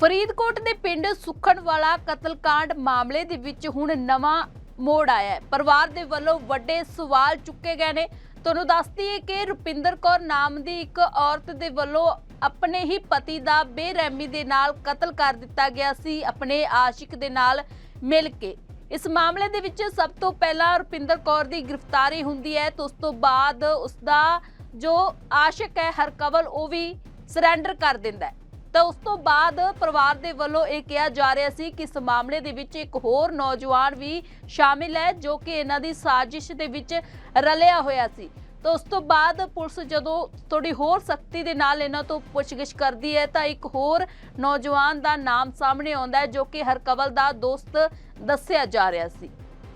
ਫਰੀਦਕੋਟ ਦੇ ਪਿੰਡ ਸੁਖਣਵਾਲਾ ਕਤਲकांड ਮਾਮਲੇ ਦੇ ਵਿੱਚ ਹੁਣ ਨਵਾਂ ਮੋੜ ਆਇਆ ਹੈ। ਪਰਿਵਾਰ ਦੇ ਵੱਲੋਂ ਵੱਡੇ ਸਵਾਲ ਚੁੱਕੇ ਗਏ ਨੇ। ਤੁਹਾਨੂੰ ਦੱਸਦੀ ਹੈ ਕਿ ਰੁਪਿੰਦਰ ਕੌਰ ਨਾਮ ਦੀ ਇੱਕ ਔਰਤ ਦੇ ਵੱਲੋਂ ਆਪਣੇ ਹੀ ਪਤੀ ਦਾ ਬੇਰਹਿਮੀ ਦੇ ਨਾਲ ਕਤਲ ਕਰ ਦਿੱਤਾ ਗਿਆ ਸੀ, ਆਪਣੇ ਆਸ਼ਿਕ ਦੇ ਨਾਲ ਮਿਲ ਕੇ। ਇਸ ਮਾਮਲੇ ਦੇ ਵਿੱਚ ਸਭ ਤੋਂ ਪਹਿਲਾਂ ਰੁਪਿੰਦਰ ਕੌਰ ਦੀ ਗ੍ਰਿਫਤਾਰੀ ਹੁੰਦੀ ਹੈ ਤੇ ਉਸ ਤੋਂ ਬਾਅਦ ਉਸ ਦਾ ਜੋ ਆਸ਼ਿਕ ਹੈ ਹਰਕਵਲ ਉਹ ਵੀ ਸਰੈਂਡਰ ਕਰ ਦਿੰਦਾ ਹੈ। ਤਾਂ ਉਸ ਤੋਂ ਬਾਅਦ ਪਰਿਵਾਰ ਦੇ ਵੱਲੋਂ ਇਹ ਕਿਹਾ ਜਾ ਰਿਹਾ ਸੀ ਕਿ ਇਸ ਮਾਮਲੇ ਦੇ ਵਿੱਚ ਇੱਕ ਹੋਰ ਨੌਜਵਾਨ ਵੀ ਸ਼ਾਮਿਲ ਹੈ, ਜੋ ਕਿ ਇਹਨਾਂ ਦੀ ਸਾਜ਼ਿਸ਼ ਦੇ ਵਿੱਚ ਰਲਿਆ ਹੋਇਆ ਸੀ। ਤਾਂ ਉਸ ਤੋਂ ਬਾਅਦ ਪੁਲਿਸ ਜਦੋਂ ਥੋੜੀ ਹੋਰ ਸਖਤੀ ਦੇ ਨਾਲ ਇਹਨਾਂ ਤੋਂ ਪੁੱਛਗਿੱਛ ਕਰਦੀ ਹੈ, ਤਾਂ ਇੱਕ ਹੋਰ ਨੌਜਵਾਨ ਦਾ ਨਾਮ ਸਾਹਮਣੇ ਆਉਂਦਾ ਹੈ, ਜੋ ਕਿ ਹਰਕਵਲ ਦਾ ਦੋਸਤ ਦੱਸਿਆ ਜਾ ਰਿਹਾ ਸੀ।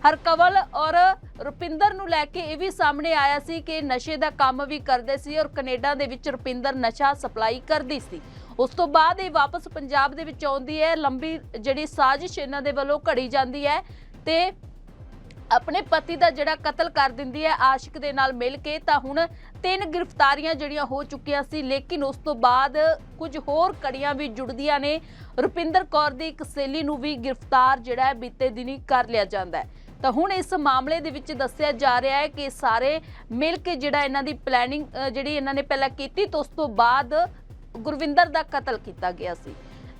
ਹਰਕਵਲ ਔਰ ਰੁਪਿੰਦਰ ਨੂੰ ਲੈ ਕੇ ਇਹ ਵੀ ਸਾਹਮਣੇ ਆਇਆ ਸੀ ਕਿ ਨਸ਼ੇ ਦਾ ਕੰਮ ਵੀ ਕਰਦੇ ਸੀ ਔਰ ਕੈਨੇਡਾ ਦੇ ਵਿੱਚ ਰੁਪਿੰਦਰ ਨਸ਼ਾ ਸਪਲਾਈ ਕਰਦੀ ਸੀ। ਉਸ ਤੋਂ ਬਾਅਦ ਇਹ ਵਾਪਸ ਪੰਜਾਬ ਦੇ ਵਿੱਚ ਆਉਂਦੀ ਹੈ। ਲੰਬੀ ਜਿਹੜੀ ਸਾਜ਼ਿਸ਼ ਇਹਨਾਂ ਦੇ ਵੱਲੋਂ ਘੜੀ ਜਾਂਦੀ ਹੈ ਤੇ ਆਪਣੇ ਪਤੀ ਦਾ ਜਿਹੜਾ ਕਤਲ ਕਰ ਦਿੰਦੀ ਹੈ ਆਸ਼ਿਕ ਦੇ ਨਾਲ ਮਿਲ ਕੇ ਤਾਂ ਹੁਣ ਤਿੰਨ ਗ੍ਰਿਫਤਾਰੀਆਂ ਜਿਹੜੀਆਂ ਹੋ ਚੁੱਕੀਆਂ ਸੀ, ਲੇਕਿਨ ਉਸ ਤੋਂ ਬਾਅਦ ਕੁਝ ਹੋਰ ਕੜੀਆਂ ਵੀ ਜੁੜਦੀਆਂ ਨੇ। ਰੁਪਿੰਦਰ ਕੌਰ ਦੀ ਇੱਕ ਸਹੇਲੀ ਨੂੰ ਵੀ ਗ੍ਰਿਫਤਾਰ ਜਿਹੜਾ ਹੈ ਬੀਤੇ ਦਿਨੀ ਕਰ ਲਿਆ ਜਾਂਦਾ ਹੈ। ਤਾਂ ਹੁਣ ਇਸ ਮਾਮਲੇ ਦੇ ਵਿੱਚ ਦੱਸਿਆ ਜਾ ਰਿਹਾ ਹੈ ਕਿ ਸਾਰੇ ਮਿਲ ਕੇ ਜਿਹੜਾ ਇਹਨਾਂ ਦੀ ਪਲੈਨਿੰਗ ਜਿਹੜੀ ਇਹਨਾਂ ਨੇ ਪਹਿਲਾਂ ਕੀਤੀ, ਤਾਂ ਉਸ ਤੋਂ ਬਾਅਦ ਗੁਰਵਿੰਦਰ ਦਾ ਕਤਲ ਕੀਤਾ ਗਿਆ ਸੀ।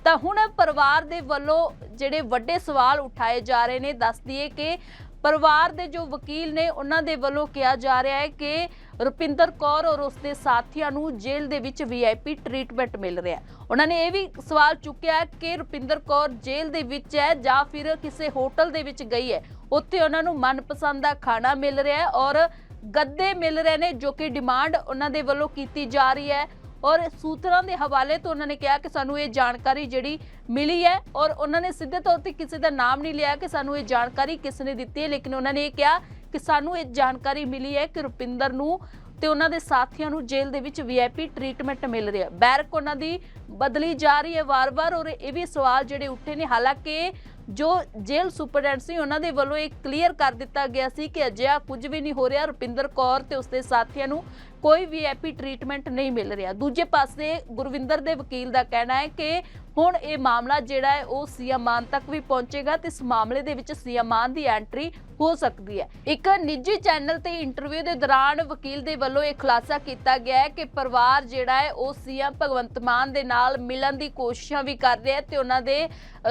ਤਾਂ ਹੁਣ ਪਰਿਵਾਰ ਦੇ ਵੱਲੋਂ ਜਿਹੜੇ ਵੱਡੇ ਸਵਾਲ ਉਠਾਏ ਜਾ ਰਹੇ ਨੇ, ਦੱਸ ਦਈਏ ਕਿ ਪਰਿਵਾਰ ਦੇ ਜੋ ਵਕੀਲ ਨੇ, ਉਹਨਾਂ ਦੇ ਵੱਲੋਂ ਕਿਹਾ ਜਾ ਰਿਹਾ ਹੈ ਕਿ ਰੁਪਿੰਦਰ ਕੌਰ ਔਰ ਉਸਦੇ ਸਾਥੀਆਂ ਨੂੰ ਜੇਲ੍ਹ ਦੇ ਵਿੱਚ ਵੀਆਈਪੀ ਟ੍ਰੀਟਮੈਂਟ ਮਿਲ ਰਿਹਾ ਉਹਨਾਂ ਨੇ ਇਹ ਵੀ ਸਵਾਲ ਚੁੱਕਿਆ ਕਿ ਰੁਪਿੰਦਰ ਕੌਰ ਜੇਲ੍ਹ ਦੇ ਵਿੱਚ ਹੈ ਜਾਂ ਫਿਰ ਕਿਸੇ ਹੋਟਲ ਦੇ ਵਿੱਚ ਗਈ ਹੈ। ਉੱਥੇ ਉਹਨਾਂ ਨੂੰ ਮਨਪਸੰਦ ਦਾ ਖਾਣਾ ਮਿਲ ਰਿਹਾ ਹੈ ਔਰ ਗੱਦੇ ਮਿਲ ਰਹੇ ਨੇ, ਜੋ ਕਿ ਡਿਮਾਂਡ ਉਹਨਾਂ ਦੇ ਵੱਲੋਂ ਕੀਤੀ ਜਾ ਰਹੀ ਹੈ। ਔਰ ਸੂਤਰਾਂ ਦੇ ਹਵਾਲੇ ਤੋਂ ਉਹਨਾਂ ਨੇ ਕਿਹਾ ਕਿ ਸਾਨੂੰ ਇਹ ਜਾਣਕਾਰੀ ਜਿਹੜੀ ਮਿਲੀ ਹੈ ਔਰ ਉਹਨਾਂ ਨੇ ਸਿੱਧੇ ਤੌਰ ਤੇ ਕਿਸੇ ਦਾ ਨਾਮ ਨਹੀਂ ਲਿਆ ਕਿ ਸਾਨੂੰ ਇਹ ਜਾਣਕਾਰੀ ਕਿਸ ਨੇ ਦਿੱਤੀ ਹੈ, ਲੇਕਿਨ ਉਹਨਾਂ ਨੇ ਇਹ ਕਿਹਾ ਕਿ ਸਾਨੂੰ ਇਹ ਜਾਣਕਾਰੀ ਮਿਲੀ ਹੈ ਕਿ ਰੁਪਿੰਦਰ ਨੂੰ ਤੇ ਉਹਨਾਂ ਦੇ ਸਾਥੀਆਂ ਨੂੰ ਜੇਲ੍ਹ ਦੇ ਵਿੱਚ ਵੀਆਈਪੀ ਟ੍ਰੀਟਮੈਂਟ ਮਿਲ ਰਿਹਾ ਬੈਰਕ ਉਹਨਾਂ ਦੀ ਬਦਲੀ ਜਾ ਰਹੀ ਹੈ ਵਾਰ-ਵਾਰ ਔਰ ਇਹ ਵੀ ਸਵਾਲ ਜਿਹੜੇ ਉੱਠੇ ਨੇ। ਹਾਲਾਂਕਿ ਜੋ ਜੇਲ੍ਹ ਸੁਪਰਡੈਂਟ ਸੀ, ਉਹਨਾਂ ਦੇ ਵੱਲੋਂ ਇਹ ਕਲੀਅਰ ਕਰ ਦਿੱਤਾ ਗਿਆ ਸੀ ਕਿ ਅਜਿਹਾ ਕੁਝ ਵੀ ਨਹੀਂ ਹੋ ਰਿਹਾ। ਰੁਪਿੰਦਰ ਕੌਰ ਤੇ ਉਸਦੇ ਸਾਥੀਆਂ ਨੂੰ ਕੋਈ ਵੀਆਈਪੀ ਟ੍ਰੀਟਮੈਂਟ ਨਹੀਂ ਮਿਲ ਰਿਹਾ। ਦੂਜੇ ਪਾਸੇ ਗੁਰਵਿੰਦਰ ਦੇ ਵਕੀਲ ਦਾ ਕਹਿਣਾ ਹੈ ਕਿ ਹੁਣ ਇਹ ਮਾਮਲਾ ਜਿਹੜਾ ਹੈ, ਉਹ ਸੀਐਮ ਮਾਨ ਤੱਕ ਵੀ ਪਹੁੰਚੇਗਾ ਤੇ ਇਸ ਮਾਮਲੇ ਦੇ ਵਿੱਚ ਸੀਐਮ ਮਾਨ ਦੀ ਐਂਟਰੀ ਹੋ ਸਕਦੀ ਹੈ। ਇੱਕ ਨਿੱਜੀ ਚੈਨਲ ਤੇ ਇੰਟਰਵਿਊ ਦੇ ਦੌਰਾਨ ਵਕੀਲ ਦੇ ਵੱਲੋਂ ਇਹ ਖੁਲਾਸਾ ਕੀਤਾ ਗਿਆ ਹੈ ਕਿ ਪਰਿਵਾਰ ਜਿਹੜਾ ਹੈ, ਉਹ ਸੀਐਮ ਭਗਵੰਤ ਮਾਨ ਦੇ ਨਾਲ ਮਿਲਣ ਦੀ ਕੋਸ਼ਿਸ਼ਾਂ ਵੀ ਕਰ ਰਿਹਾ ਹੈ ਤੇ ਉਹਨਾਂ ਦੇ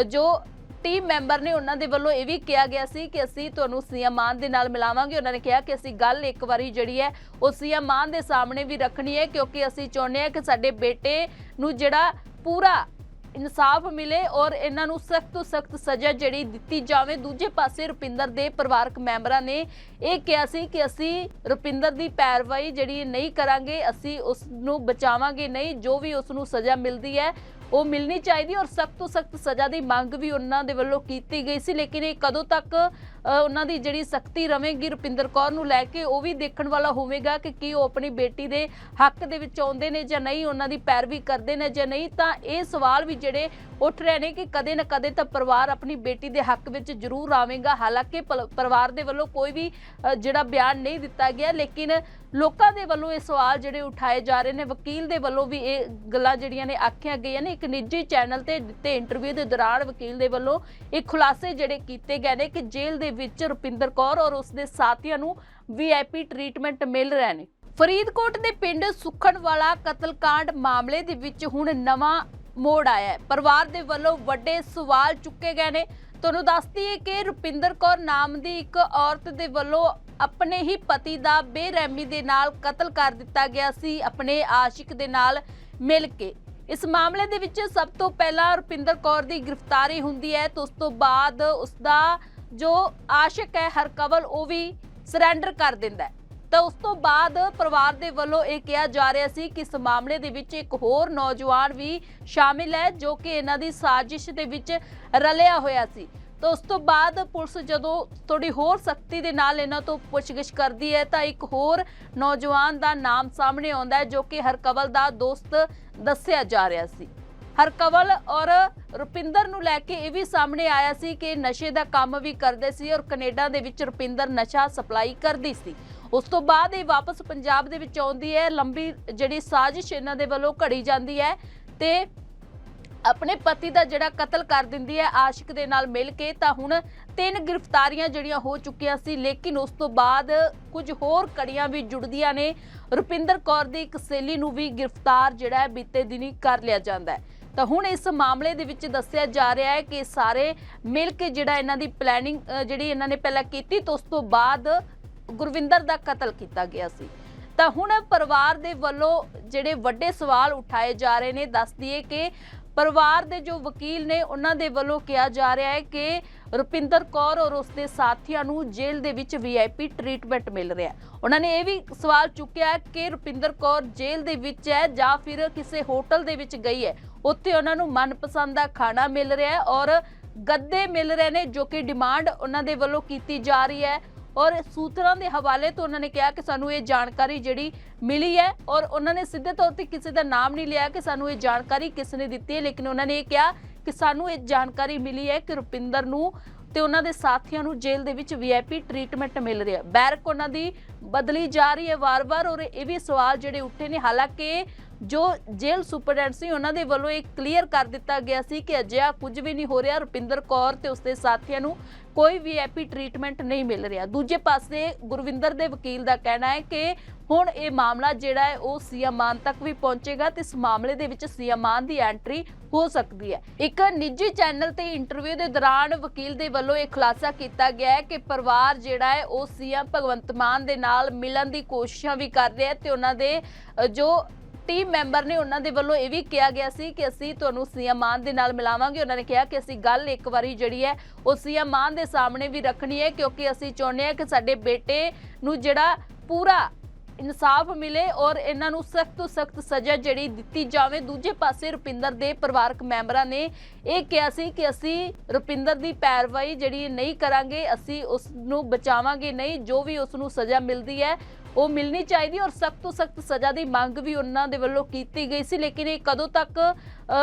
ਜੋ ਟੀਮ ਮੈਂਬਰ ਨੇ ਉਹਨਾਂ ਦੇ ਵੱਲੋਂ ਇਹ ਵੀ ਕਿਹਾ ਗਿਆ ਸੀ ਕਿ ਅਸੀਂ ਤੁਹਾਨੂੰ ਸੀਐਮ ਮਾਨ ਦੇ ਨਾਲ ਮਿਲਾਵਾਂਗੇ। ਉਹਨਾਂ ਨੇ ਕਿਹਾ ਕਿ ਅਸੀਂ ਗੱਲ ਇੱਕ ਵਾਰੀ ਜਿਹੜੀ ਹੈ, ਉਹ ਸੀਐਮ ਮਾਨ ਦੇ ਸਾਹਮਣੇ ਵੀ ਰੱਖਣੀ ਹੈ, ਕਿਉਂਕਿ ਅਸੀਂ ਚਾਹੁੰਦੇ ਹਾਂ ਕਿ ਸਾਡੇ ਬੇਟੇ ਨੂੰ ਜਿਹੜਾ ਪੂਰਾ ਇਨਸਾਫ ਮਿਲੇ ਔਰ ਇਹਨਾਂ ਨੂੰ ਸਖਤ ਤੋਂ ਸਖਤ ਸਜ਼ਾ ਜਿਹੜੀ ਦਿੱਤੀ ਜਾਵੇ। ਦੂਜੇ ਪਾਸੇ ਰੁਪਿੰਦਰ ਦੇ ਪਰਿਵਾਰਕ ਮੈਂਬਰਾਂ ਨੇ ਇਹ ਕਿਹਾ ਸੀ ਕਿ ਅਸੀਂ ਰੁਪਿੰਦਰ ਦੀ ਪੈਰਵਾਈ ਜਿਹੜੀ ਨਹੀਂ ਕਰਾਂਗੇ, ਅਸੀਂ ਉਸ ਨੂੰ ਬਚਾਵਾਂਗੇ ਨਹੀਂ, ਜੋ ਵੀ ਉਸ ਨੂੰ ਸਜ਼ਾ ਮਿਲਦੀ ਹੈ ਉਹ ਮਿਲਣੀ ਚਾਹੀਦੀ ਔਰ ਸਖਤ ਤੋਂ ਸਖਤ ਸਜ਼ਾ ਦੀ ਮੰਗ ਵੀ ਉਹਨਾਂ ਦੇ ਵੱਲੋਂ ਕੀਤੀ ਗਈ ਸੀ। ਲੇਕਿਨ ਇਹ ਕਦੋਂ ਤੱਕ ਉਹਨਾਂ ਦੀ ਜਿਹੜੀ ਸਖਤੀ ਰਵੇਗੀ ਰੁਪਿੰਦਰ ਕੌਰ ਨੂੰ ਲੈ ਕੇ ਉਹ ਵੀ ਦੇਖਣ ਵਾਲਾ ਹੋਵੇਗਾ ਕਿ ਕੀ ਉਹ ਆਪਣੀ ਬੇਟੀ ਦੇ ਹੱਕ ਦੇ ਵਿੱਚ ਆਉਂਦੇ ਨੇ ਜਾਂ ਨਹੀਂ, ਉਹਨਾਂ ਦੀ ਪੈਰਵੀ ਕਰਦੇ ਨੇ ਜਾਂ ਨਹੀਂ। ਤਾਂ ਇਹ ਸਵਾਲ ਵੀ ਜਿਹੜੇ ਉੱਠ ਰਹੇ ਨੇ ਕਿ ਕਦੇ ਨਾ ਕਦੇ ਤਾਂ ਪਰਿਵਾਰ ਆਪਣੀ ਬੇਟੀ ਦੇ ਹੱਕ ਵਿੱਚ ਜ਼ਰੂਰ ਆਵੇਗਾ। ਹਾਲਾਂਕਿ ਪਲ- ਪਰਿਵਾਰ ਦੇ ਵੱਲੋਂ ਕੋਈ ਵੀ ਜਿਹੜਾ ਬਿਆਨ ਨਹੀਂ ਦਿੱਤਾ ਗਿਆ, ਲੇਕਿਨ ਲੋਕਾਂ ਦੇ ਵੱਲੋਂ ਇਹ ਸਵਾਲ ਜਿਹੜੇ ਉਠਾਏ ਜਾ ਰਹੇ ਨੇ। ਵਕੀਲ ਦੇ ਵੱਲੋਂ ਵੀ ਇਹ ਗੱਲਾਂ ਜਿਹੜੀਆਂ ਨੇ ਆਖੀਆਂ ਗਈਆਂ ਨੇ। ਇੱਕ ਨਿੱਜੀ ਚੈਨਲ ਤੇ ਦਿੱਤੇ ਇੰਟਰਵਿਊ ਦੇ ਦੌਰਾਨ ਵਕੀਲ ਦੇ ਵੱਲੋਂ ਇਹ ਖੁਲਾਸੇ ਜਿਹੜੇ ਕੀਤੇ ਗਏ ਨੇ ਕਿ ਜੇਲ੍ਹ ਦੇ ਵਿੱਚ ਰੁਪਿੰਦਰ ਕੌਰ ਔਰ ਉਸਦੇ ਸਾਥੀਆਂ ਨੂੰ ਵੀਆਈਪੀ ਟ੍ਰੀਟਮੈਂਟ ਮਿਲ ਰਿਹਾ ਨੇ। ਫਰੀਦਕੋਟ ਦੇ ਪਿੰਡ ਸੁਖਣਵਾਲਾ ਕਤਲकांड ਮਾਮਲੇ ਦੇ ਵਿੱਚ ਹੁਣ ਨਵਾਂ ਮੋੜ ਆਇਆ ਹੈ। ਪਰਿਵਾਰ ਦੇ ਵੱਲੋਂ ਵੱਡੇ ਸਵਾਲ ਚੁੱਕੇ ਗਏ ਨੇ। ਤੁਹਾਨੂੰ ਦੱਸ ਦਈਏ ਕਿ ਰੁਪਿੰਦਰ ਕੌਰ ਨਾਮ ਦੀ ਇੱਕ ਔਰਤ ਦੇ ਵੱਲੋਂ ਆਪਣੇ ਹੀ ਪਤੀ ਦਾ ਬੇਰਹਿਮੀ ਦੇ ਨਾਲ ਕਤਲ ਕਰ ਦਿੱਤਾ ਗਿਆ ਸੀ, ਆਪਣੇ ਆਸ਼ਿਕ ਦੇ ਨਾਲ ਮਿਲ ਕੇ। ਇਸ ਮਾਮਲੇ ਦੇ ਵਿੱਚ ਸਭ ਤੋਂ ਪਹਿਲਾਂ ਰੁਪਿੰਦਰ ਕੌਰ ਦੀ ਗ੍ਰਿਫਤਾਰੀ ਹੁੰਦੀ ਹੈ ਤੇ ਉਸ ਤੋਂ ਬਾਅਦ ਉਸ ਦਾ ਜੋ ਆਸ਼ਿਕ ਹੈ ਹਰਕਵਲ ਉਹ ਵੀ ਸਰੈਂਡਰ ਕਰ ਦਿੰਦਾ ਹੈ। ਤਾਂ ਉਸ ਤੋਂ ਬਾਅਦ ਪਰਿਵਾਰ ਦੇ ਵੱਲੋਂ ਇਹ ਕਿਹਾ ਜਾ ਰਿਹਾ ਸੀ ਕਿ ਇਸ ਮਾਮਲੇ ਦੇ ਵਿੱਚ ਇੱਕ ਹੋਰ ਨੌਜਵਾਨ ਵੀ ਸ਼ਾਮਿਲ ਹੈ, ਜੋ ਕਿ ਇਹਨਾਂ ਦੀ ਸਾਜ਼ਿਸ਼ ਦੇ ਵਿੱਚ ਰਲਿਆ ਹੋਇਆ ਸੀ। ਤਾਂ ਉਸ ਤੋਂ ਬਾਅਦ ਪੁਲਿਸ ਜਦੋਂ ਥੋੜੀ ਹੋਰ ਸਖਤੀ ਦੇ ਨਾਲ ਇਹਨਾਂ ਤੋਂ ਪੁੱਛਗਿੱਛ ਕਰਦੀ ਹੈ, ਤਾਂ ਇੱਕ ਹੋਰ ਨੌਜਵਾਨ ਦਾ ਨਾਮ ਸਾਹਮਣੇ ਆਉਂਦਾ ਹੈ, ਜੋ ਕਿ ਹਰਕਵਲ ਦਾ ਦੋਸਤ ਦੱਸਿਆ ਜਾ ਰਿਹਾ ਸੀ। ਹਰਕਵਲ ਔਰ ਰੁਪਿੰਦਰ ਨੂੰ ਲੈ ਕੇ ਇਹ ਵੀ ਸਾਹਮਣੇ ਆਇਆ ਸੀ ਕਿ ਨਸ਼ੇ ਦਾ ਕੰਮ ਵੀ ਕਰਦੇ ਸੀ ਔਰ ਕੈਨੇਡਾ ਦੇ ਵਿੱਚ ਰੁਪਿੰਦਰ ਨਸ਼ਾ ਸਪਲਾਈ ਕਰਦੀ ਸੀ। ਉਸ ਤੋਂ ਬਾਅਦ ਇਹ ਵਾਪਸ ਪੰਜਾਬ ਦੇ ਵਿੱਚ ਆਉਂਦੀ ਹੈ। ਲੰਬੀ ਜਿਹੜੀ ਸਾਜ਼ਿਸ਼ ਇਹਨਾਂ ਦੇ ਵੱਲੋਂ ਘੜੀ ਜਾਂਦੀ ਹੈ ਤੇ ਆਪਣੇ ਪਤੀ ਦਾ ਜਿਹੜਾ ਕਤਲ ਕਰ ਦਿੰਦੀ ਹੈ ਆਸ਼ਿਕ ਦੇ ਨਾਲ ਮਿਲ ਕੇ ਤਾਂ ਹੁਣ ਤਿੰਨ ਗ੍ਰਿਫਤਾਰੀਆਂ ਜਿਹੜੀਆਂ ਹੋ ਚੁੱਕੀਆਂ ਸੀ, ਲੇਕਿਨ ਉਸ ਤੋਂ ਬਾਅਦ ਕੁਝ ਹੋਰ ਕੜੀਆਂ ਵੀ ਜੁੜਦੀਆਂ ਨੇ। ਰੁਪਿੰਦਰ ਕੌਰ ਦੀ ਇੱਕ ਸਹੇਲੀ ਨੂੰ ਵੀ ਗ੍ਰਿਫਤਾਰ ਜਿਹੜਾ ਹੈ ਬੀਤੇ ਦਿਨੀ ਕਰ ਲਿਆ ਜਾਂਦਾ ਹੈ। ਤਾਂ ਹੁਣ ਇਸ ਮਾਮਲੇ ਦੇ ਵਿੱਚ ਦੱਸਿਆ ਜਾ ਰਿਹਾ ਹੈ ਕਿ ਸਾਰੇ ਮਿਲ ਕੇ ਜਿਹੜਾ ਇਹਨਾਂ ਦੀ ਪਲੈਨਿੰਗ ਜਿਹੜੀ ਇਹਨਾਂ ਨੇ ਪਹਿਲਾਂ ਕੀਤੀ ਤੇ ਉਸ ਤੋਂ ਬਾਅਦ ਗੁਰਵਿੰਦਰ ਦਾ ਕਤਲ ਕੀਤਾ ਗਿਆ ਸੀ। ਤਾਂ ਹੁਣ ਪਰਿਵਾਰ ਦੇ ਵੱਲੋਂ ਜਿਹੜੇ ਵੱਡੇ ਸਵਾਲ ਉਠਾਏ ਜਾ ਰਹੇ ਨੇ, ਦੱਸ ਦਈਏ ਕਿ ਪਰਿਵਾਰ ਦੇ ਜੋ ਵਕੀਲ ਨੇ, ਉਹਨਾਂ ਦੇ ਵੱਲੋਂ ਕਿਹਾ ਜਾ ਰਿਹਾ ਹੈ ਕਿ ਰੁਪਿੰਦਰ ਕੌਰ ਔਰ ਉਸਦੇ ਸਾਥੀਆਂ ਨੂੰ ਜੇਲ੍ਹ ਦੇ ਵਿੱਚ ਵੀਆਈਪੀ ਟ੍ਰੀਟਮੈਂਟ ਮਿਲ ਰਿਹਾ ਉਹਨਾਂ ਨੇ ਇਹ ਵੀ ਸਵਾਲ ਚੁੱਕਿਆ ਕਿ ਰੁਪਿੰਦਰ ਕੌਰ ਜੇਲ੍ਹ ਦੇ ਵਿੱਚ ਹੈ ਜਾਂ ਫਿਰ ਕਿਸੇ ਹੋਟਲ ਦੇ ਵਿੱਚ ਗਈ ਹੈ। ਉੱਥੇ ਉਹਨਾਂ ਨੂੰ ਮਨਪਸੰਦ ਦਾ ਖਾਣਾ ਮਿਲ ਰਿਹਾ ਹੈ ਔਰ ਗੱਦੇ ਮਿਲ ਰਹੇ ਨੇ ਜੋ ਕਿ ਡਿਮਾਂਡ ਉਹਨਾਂ ਦੇ ਵੱਲੋਂ ਕੀਤੀ ਜਾ ਰਹੀ ਹੈ ਔਰ ਸੂਤਰਾਂ ਦੇ ਹਵਾਲੇ ਤੋਂ ਉਹਨਾਂ ਨੇ ਕਿਹਾ ਕਿ ਸਾਨੂੰ ਇਹ ਜਾਣਕਾਰੀ ਜਿਹੜੀ ਮਿਲੀ ਹੈ ਔਰ ਉਹਨਾਂ ਨੇ ਸਿੱਧੇ ਤੌਰ ਤੇ ਕਿਸੇ ਦਾ ਨਾਮ ਨਹੀਂ ਲਿਆ ਕਿ ਸਾਨੂੰ ਇਹ ਜਾਣਕਾਰੀ ਕਿਸ ਨੇ ਦਿੱਤੀ ਹੈ, ਲੇਕਿਨ ਉਹਨਾਂ ਨੇ ਇਹ ਕਿਹਾ ਕਿ ਸਾਨੂੰ ਇਹ ਜਾਣਕਾਰੀ ਮਿਲੀ ਹੈ ਕਿ ਰੁਪਿੰਦਰ ਨੂੰ ਤੇ ਉਹਨਾਂ ਦੇ ਸਾਥੀਆਂ ਨੂੰ ਜੇਲ੍ਹ ਦੇ ਵਿੱਚ ਵੀਆਈਪੀ ਟ੍ਰੀਟਮੈਂਟ ਮਿਲ ਰਿਹਾ ਬੈਰਕ ਉਹਨਾਂ ਦੀ ਬਦਲੀ ਜਾ ਰਹੀ ਹੈ ਵਾਰ-ਵਾਰ ਔਰ ਇਹ ਵੀ ਸਵਾਲ ਜਿਹੜੇ ਉੱਠੇ ਨੇ। ਹਾਲਾਂਕਿ ਜੋ ਜੇਲ੍ਹ ਸੁਪਰਡੈਂਟ ਸੀ ਉਹਨਾਂ ਦੇ ਵੱਲੋਂ ਇਹ ਕਲੀਅਰ ਕਰ ਦਿੱਤਾ ਗਿਆ ਸੀ ਕਿ ਅਜਿਹਾ ਕੁਝ ਵੀ ਨਹੀਂ ਹੋ ਰਿਹਾ। ਰੁਪਿੰਦਰ ਕੌਰ ਤੇ ਉਸਦੇ ਸਾਥੀਆਂ ਨੂੰ ਕੋਈ ਵੀਆਈਪੀ ਟ੍ਰੀਟਮੈਂਟ ਨਹੀਂ ਮਿਲ ਰਿਹਾ। ਦੂਜੇ ਪਾਸੇ ਗੁਰਵਿੰਦਰ ਦੇ ਵਕੀਲ ਦਾ ਕਹਿਣਾ ਹੈ ਕਿ ਹੁਣ ਇਹ ਮਾਮਲਾ ਜਿਹੜਾ ਹੈ, ਉਹ ਸੀਐਮ ਮਾਨ ਤੱਕ ਵੀ ਪਹੁੰਚੇਗਾ ਤੇ ਇਸ ਮਾਮਲੇ ਦੇ ਵਿੱਚ ਸੀਐਮ ਮਾਨ ਦੀ ਐਂਟਰੀ ਹੋ ਸਕਦੀ ਹੈ। ਇੱਕ ਨਿੱਜੀ ਚੈਨਲ ਤੇ ਇੰਟਰਵਿਊ ਦੇ ਦੌਰਾਨ ਵਕੀਲ ਦੇ ਵੱਲੋਂ ਇਹ ਖੁਲਾਸਾ ਕੀਤਾ ਗਿਆ ਹੈ ਕਿ ਪਰਿਵਾਰ ਜਿਹੜਾ ਹੈ, ਉਹ ਸੀਐਮ ਭਗਵੰਤ ਮਾਨ ਦੇ ਨਾਲ ਮਿਲਣ ਦੀ ਕੋਸ਼ਿਸ਼ਾਂ ਵੀ ਕਰ ਰਿਹਾ ਹੈ ਤੇ ਉਹਨਾਂ ਦੇ ਜੋ ਟੀਮ ਮੈਂਬਰ ਨੇ ਉਹਨਾਂ ਦੇ ਵੱਲੋਂ ਇਹ ਵੀ ਕਿਹਾ ਗਿਆ ਸੀ ਕਿ ਅਸੀਂ ਤੁਹਾਨੂੰ ਸੀਐਮ ਮਾਨ ਦੇ ਨਾਲ ਮਿਲਾਵਾਂਗੇ। ਉਹਨਾਂ ਨੇ ਕਿਹਾ ਕਿ ਅਸੀਂ ਗੱਲ ਇੱਕ ਵਾਰੀ ਜਿਹੜੀ ਹੈ ਉਹ ਸੀਐਮ ਮਾਨ ਦੇ ਸਾਹਮਣੇ ਵੀ ਰੱਖਣੀ ਹੈ, ਕਿਉਂਕਿ ਅਸੀਂ ਚਾਹੁੰਦੇ ਹਾਂ ਕਿ ਸਾਡੇ ਬੇਟੇ ਨੂੰ ਜਿਹੜਾ ਪੂਰਾ ਇਨਸਾਫ ਮਿਲੇ ਔਰ ਇਹਨਾਂ ਨੂੰ ਸਖਤ ਤੋਂ ਸਖਤ ਸਜ਼ਾ ਜਿਹੜੀ ਦਿੱਤੀ ਜਾਵੇ। ਦੂਜੇ ਪਾਸੇ ਰੁਪਿੰਦਰ ਦੇ ਪਰਿਵਾਰਕ ਮੈਂਬਰਾਂ ਨੇ ਇਹ ਕਿਹਾ ਸੀ ਕਿ ਅਸੀਂ ਰੁਪਿੰਦਰ ਦੀ ਪੈਰਵਾਈ ਜਿਹੜੀ ਨਹੀਂ ਕਰਾਂਗੇ, ਅਸੀਂ ਉਸ ਨੂੰ ਬਚਾਵਾਂਗੇ ਨਹੀਂ, ਜੋ ਵੀ ਉਸ ਨੂੰ ਸਜ਼ਾ ਮਿਲਦੀ ਹੈ ਉਹ ਮਿਲਣੀ ਚਾਹੀਦੀ ਔਰ ਸਖਤ ਤੋਂ ਸਖਤ ਸਜ਼ਾ ਦੀ ਮੰਗ ਵੀ ਉਹਨਾਂ ਦੇ ਵੱਲੋਂ ਕੀਤੀ ਗਈ ਸੀ, ਲੇਕਿਨ ਇਹ ਕਦੋਂ ਤੱਕ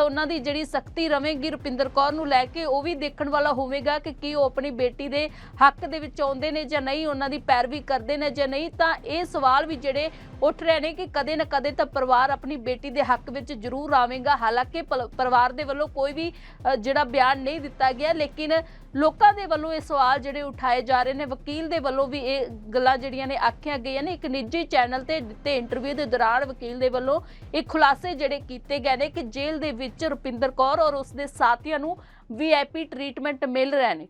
ਉਹਨਾਂ ਦੀ ਜਿਹੜੀ ਸਖਤੀ ਰਵੇਗੀ ਰੁਪਿੰਦਰ ਕੌਰ ਨੂੰ ਲੈ ਕੇ, ਉਹ ਵੀ ਦੇਖਣ ਵਾਲਾ ਹੋਵੇਗਾ ਕਿ ਕੀ ਉਹ ਆਪਣੀ ਬੇਟੀ ਦੇ ਹੱਕ ਦੇ ਵਿੱਚ ਆਉਂਦੇ ਨੇ ਜਾਂ ਨਹੀਂ, ਉਹਨਾਂ ਦੀ ਪੈਰਵੀ ਕਰਦੇ ਨੇ ਜਾਂ ਨਹੀਂ। ਤਾਂ ਇਹ ਸਵਾਲ ਵੀ ਜਿਹੜੇ ਉੱਠ ਰਹੇ ਨੇ ਕਿ ਕਦੇ ਨਾ ਕਦੇ ਤਾਂ ਪਰਿਵਾਰ ਆਪਣੀ ਬੇਟੀ ਦੇ ਹੱਕ ਵਿੱਚ ਜ਼ਰੂਰ ਆਵੇਗਾ। ਹਾਲਾਂਕਿ ਪਲ- ਪਰਿਵਾਰ ਦੇ ਵੱਲੋਂ ਕੋਈ ਵੀ ਜਿਹੜਾ ਬਿਆਨ ਨਹੀਂ ਦਿੱਤਾ ਗਿਆ, ਲੇਕਿਨ ਲੋਕਾਂ ਦੇ ਵੱਲੋਂ ਇਹ ਸਵਾਲ ਜਿਹੜੇ ਉਠਾਏ ਜਾ ਰਹੇ ਨੇ। ਵਕੀਲ ਦੇ ਵੱਲੋਂ ਵੀ ਇਹ ਗੱਲਾਂ ਜਿਹੜੀਆਂ ਨੇ ਆਖੀਆਂ ਗਈਆਂ ਨੇ। ਇੱਕ ਨਿੱਜੀ ਚੈਨਲ ਤੇ ਦਿੱਤੇ ਇੰਟਰਵਿਊ ਦੇ ਦੌਰਾਨ ਵਕੀਲ ਦੇ ਵੱਲੋਂ ਇਹ ਖੁਲਾਸੇ ਜਿਹੜੇ ਕੀਤੇ ਗਏ ਨੇ ਕਿ ਜੇਲ੍ਹ ਦੇ ਵਿੱਚ ਰੁਪਿੰਦਰ ਕੌਰ ਔਰ ਉਸਦੇ ਸਾਥੀਆਂ ਨੂੰ ਵੀਆਈਪੀ ਟ੍ਰੀਟਮੈਂਟ ਮਿਲ ਰਿਹਾ ਨੇ।